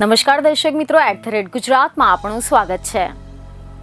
નમસ્કાર દર્શક મિત્રો એટ ધ રેટ ગુજરાતમાં આપણું સ્વાગત છે.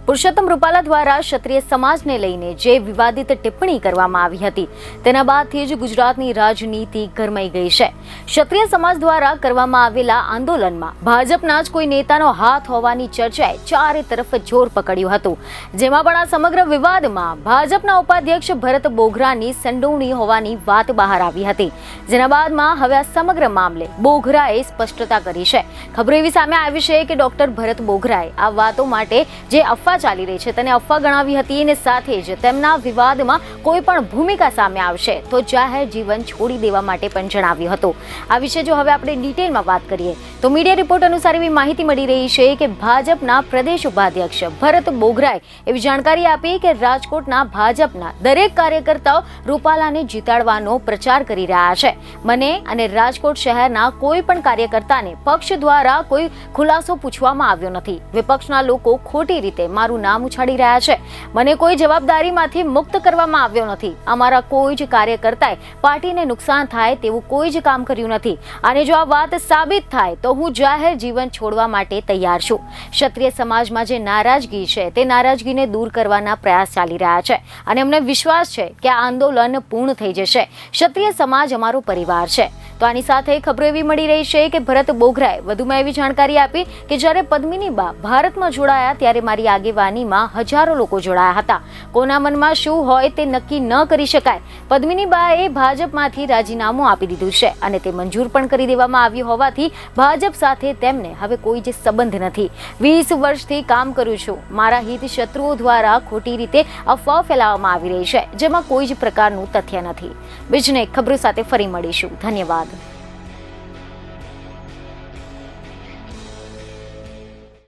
પુરુષોત્તમ રૂપાલા દ્વારા ક્ષત્રિય સમાજને લઈને જે વિવાદિત ટિપ્પણી કરવામાં આવી હતી, તેના બાદથી જ ગુજરાતની રાજનીતિ ગરમાઈ ગઈ છે. ક્ષત્રિય સમાજ દ્વારા કરવામાં આવેલા આંદોલનમાં ભાજપના જ કોઈ નેતાનો હાથ હોવાની ચર્ચાએ ચારે તરફ જોર પકડ્યું હતું. જેમાં પણ આ સમગ્ર વિવાદમાં ભાજપના ઉપાધ્યક્ષ ભરત બોઘરાની સંડોવણી હોવાની વાત બહાર આવી હતી. જેના બાદમાં હવે આ સમગ્ર મામલે બોઘરાએ સ્પષ્ટતા કરી છે. ખબર એવી સામે આવી છે કે ડોક્ટર ભરત બોઘરાએ આ વાતો માટે જે અફવા ચાલી રહી છે. તેને અફવા ગણાવી હતી અને સાથે જ તેમના વિવાદમાં કોઈ પણ ભૂમિકા સામે આવશે તો જાહેર જીવન છોડી દેવા માટે પણ જણાવ્યું હતું. આ વિશે જો હવે આપણે ડિટેલમાં વાત કરીએ, તો મીડિયા રિપોર્ટ અનુસાર એવી માહિતી મળી રહી છે કે ભાજપના પ્રદેશ ઉપાધ્યક્ષ ભરત બોઘરાએ એવી જાણકારી આપી કે રાજકોટના ભાજપના દરેક કાર્યકર્તાઓ રૂપાલાને જીતાડવાનો પ્રચાર કરી રહ્યા છે. મને અને રાજકોટ શહેરના કોઈ પણ કાર્યકર્તાને પક્ષ દ્વારા કોઈ ખુલાસો પૂછવામાં આવ્યો નથી. વિપક્ષના લોકો ખોટી રીતે મારું નામ ઉછાળી રહ્યા છે. મને કોઈ જવાબદારીમાંથી મુક્ત કરવામાં આવ્યો નથી. અમારા કોઈ જ કાર્યકર્તાએ પાર્ટીને નુકસાન થાય તેવું કોઈ જ કામ કર્યું નથી. અને જો આ વાત સાબિત થાય, તો હું જાહેર જીવન છોડવા માટે તૈયાર છું. ક્ષત્રિય સમાજમાં જે નારાજગી છે, તે નારાજગીને દૂર કરવાના પ્રયાસ ચાલી રહ્યા છે. અને અમને વિશ્વાસ છે કે આ આંદોલન પૂર્ણ થઈ જશે. ક્ષત્રિય સમાજ અમારો પરિવાર છે. તો આની સાથે ખબરો એવી મળી રહી છે કે ભરત બોઘરાએ વધુમાં એવી જાણકારી આપી કે જ્યારે પદ્મિની બા ભારતમાં જોડાયા ત્યારે મારી આગેવાનીમાં હજારો લોકો જોડાયા હતા. કોના મનમાં શું હોય તે નક્કી ન કરી શકાય. પદ્મિની બાએ ભાજપમાંથી રાજીનામું આપી દીધું છે અને તે મંજૂર પણ કરી દેવામાં આવ્યું હોવાથી ભાજપ સાથે તેમને હવે કોઈ જ સંબંધ નથી. વીસ વર્ષથી કામ કરું છું. મારા હિત શત્રુઓ દ્વારા ખોટી રીતે અફવાઓ ફેલાવવામાં આવી રહી છે, જેમાં કોઈ જ પ્રકારનું તથ્ય નથી. બીજને ખબરો સાથે ફરી મળીશું. ધન્યવાદ. Obrigada.